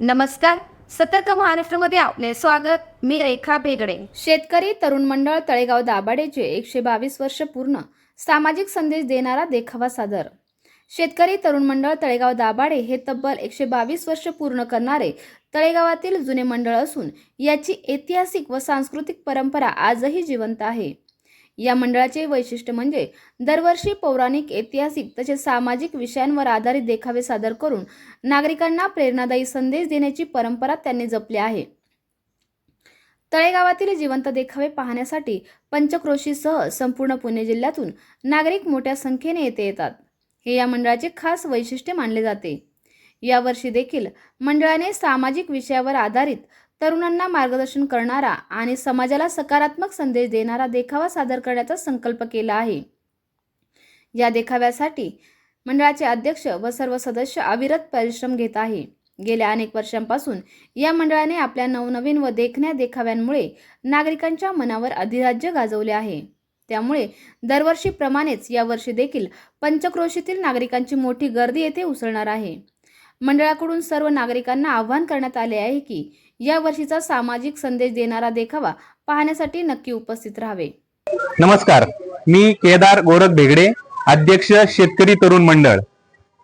नमस्कार. सतर्क महाराष्ट्रामध्ये आपले स्वागत. मी रेखा भेगडे. शेतकरी तरुण मंडळ तळेगाव दाभाडेचे एकशे बावीस वर्ष पूर्ण सामाजिक संदेश देणारा देखावा सादर. शेतकरी तरुण मंडळ तळेगाव दाभाडे हे तब्बल एकशे बावीस वर्ष पूर्ण करणारे तळेगावातील जुने मंडळ असून याची ऐतिहासिक व सांस्कृतिक परंपरा आजही जिवंत आहे. या मंडळाचे वैशिष्ट्य म्हणजे दरवर्षी पौराणिक ऐतिहासिक तसेच सामाजिक विषयांवर आधारित देखावे सादर करून नागरिकांना प्रेरणादायी संदेश देण्याची परंपरा त्यांनी जपली आहे. तळेगावातील जिवंत देखावे पाहण्यासाठी पंचक्रोशीसह संपूर्ण पुणे जिल्ह्यातून नागरिक मोठ्या संख्येने येथे येतात. हे या मंडळाचे खास वैशिष्ट्य मानले जाते. यावर्षी देखील मंडळाने सामाजिक विषयावर आधारित तरुणांना मार्गदर्शन करणारा आणि समाजाला सकारात्मक संदेश देणारा देखावा सादर करण्याचा संकल्प केला आहे. या देखाव्यासाठी मंडळाचे अध्यक्ष व सर्व सदस्य अविरत परिश्रम घेत आहे. गेल्या अनेक वर्षांपासून या मंडळाने आपल्या नवनवीन व देखण्या देखाव्यांमुळे नागरिकांच्या मनावर अधिराज्य गाजवले आहे. त्यामुळे दरवर्षीप्रमाणेच यावर्षी देखील पंचक्रोशीतील नागरिकांची मोठी गर्दी येथे उसळणार आहे. मंडळाकडून सर्व नागरिकांना आवाहन करण्यात आले आहे की या वर्षीचा सामाजिक संदेश देणारा देखावा पाहण्यासाठी नक्की उपस्थित राहावे. नमस्कार. मी केदार गोरख भेगडे अध्यक्ष शेतकरी तरुण मंडळ.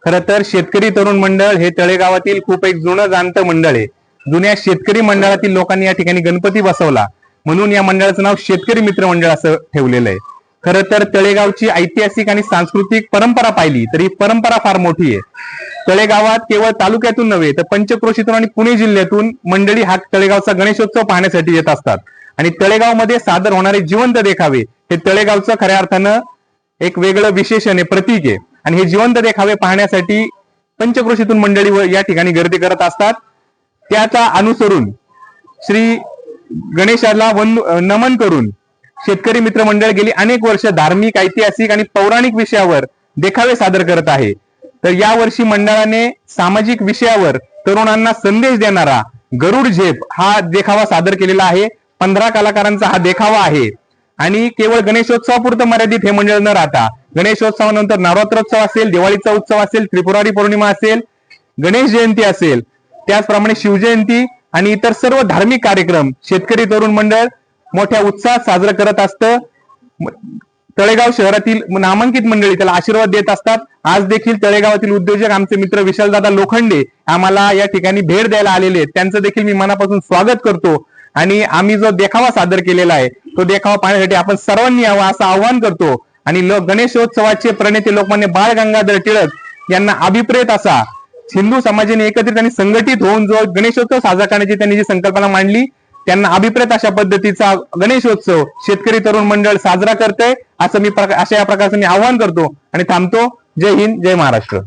खर तर शेतकरी तरुण मंडळ हे तळेगावातील खूप एक जुनं जाणतं मंडळ आहे. जुन्या शेतकरी मंडळातील लोकांनी या ठिकाणी गणपती बसवला. म्हणून या मंडळाचं नाव शेतकरी मित्र मंडळ असं ठेवलेलं आहे. खरं तर तळेगावची ऐतिहासिक आणि सांस्कृतिक परंपरा पाहिली तर ही परंपरा फार मोठी आहे. तळेगावात केवळ तालुक्यातून नव्हे तर पंचक्रोशीतून आणि पुणे जिल्ह्यातून मंडळी हा तळेगावचा गणेशोत्सव पाहण्यासाठी येत असतात. आणि तळेगावमध्ये सादर होणारे जिवंत देखावे हे तळेगावचं खऱ्या अर्थानं एक वेगळं विशेषण आहे प्रतीक आहे. आणि हे जिवंत देखावे पाहण्यासाठी पंचक्रोशीतून मंडळी व या ठिकाणी गर्दी करत असतात. त्याचा अनुसरून श्री गणेशाला वन नमन करून शेतकरी मित्र मंडळ गेली अनेक वर्ष धार्मिक ऐतिहासिक आणि पौराणिक विषयावर देखावे सादर करत आहे. तर यावर्षी मंडळाने सामाजिक विषयावर तरुणांना संदेश देणारा गरुड झेप हा देखावा सादर केलेला आहे. पंधरा कलाकारांचा हा देखावा आहे. आणि केवळ गणेशोत्सवापुरतं मर्यादित हे मंडळ न राहता गणेशोत्सवानंतर नवरात्रोत्सव असेल दिवाळीचा उत्सव असेल त्रिपुरारी पौर्णिमा असेल गणेश जयंती असेल त्याचप्रमाणे शिवजयंती आणि इतर सर्व धार्मिक कार्यक्रम शेतकरी तरुण मंडळ मोठ्या उत्साहात साजरं करत असतं. तळेगाव शहरातील नामांकित मंडळी त्याला आशीर्वाद देत असतात. आज देखील तळेगावातील उद्योजक आमचे मित्र विशालदादा लोखंडे आम्हाला या ठिकाणी भेट द्यायला आलेले आहेत. त्यांचं देखील मी मनापासून स्वागत करतो आणि आम्ही जो देखावा सादर केलेला आहे तो देखावा पाहण्यासाठी आपण सर्वांनी यावा असं आवाहन करतो. आणि लो- गणेशोत्सवाचे प्रणेते लोकमान्य बाळ गंगाधर टिळक यांना अभिप्रेत असा हिंदू समाजाने एकत्रित आणि संघटित होऊन जो गणेशोत्सव साजरा करण्याची त्यांनी जी संकल्पना मांडली त्यांना अभिप्रेत अशा पद्धतीचा गणेशोत्सव शेतकरी तरुण मंडळ साजरा करते. असं मी अशा या प्रकारचं मी आवाहन करतो आणि थांबतो. जय हिंद जय महाराष्ट्र.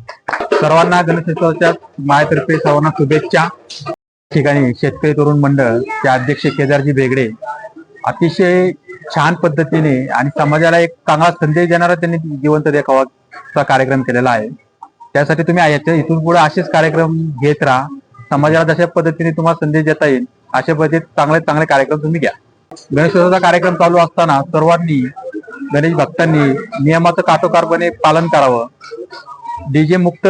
सर्वांना गणेशोत्सवाच्या मायातर्फे सर्वांना शुभेच्छा. ठिकाणी शेतकरी तरुण मंडळ चे अध्यक्ष केदारजी बेगडे अतिशय छान पद्धतीने आणि समाजाला एक चांगला संदेश देणारा त्यांनी जिवंत देखावाचा कार्यक्रम केलेला आहे. त्यासाठी तुम्ही इथून पुढे असेच कार्यक्रम घेत राहा. समाजाला जशा पद्धतीने तुम्हाला संदेश देता येईल अशा पद्धतीत चांगले चांगले कार्यक्रम तुम्ही घ्या. गणेशोत्सवाचा कार्यक्रम चालू असताना सर्वांनी गणेश भक्तांनी नियमाचं काटोकारपणे पालन करावं. डीजे मुक्त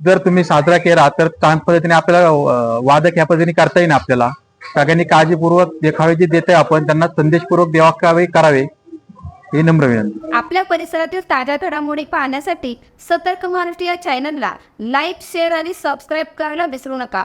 जर तुम्ही साजरा केला तर चांगल्या पद्धतीने आपल्याला वादक ह्या पद्धतीने करता येईल आपल्याला. सगळ्यांनी काळजीपूर्वक देखावे जे देते आपण त्यांना संदेशपूर्वक देवावे करावे हे नम्र विनंती. आपल्या परिसरातील ताज्या घडामोडी पाहण्यासाठी सतर्क महाराष्ट्र या चॅनलला लाईक शेअर आणि सबस्क्राईब करायला विसरू नका.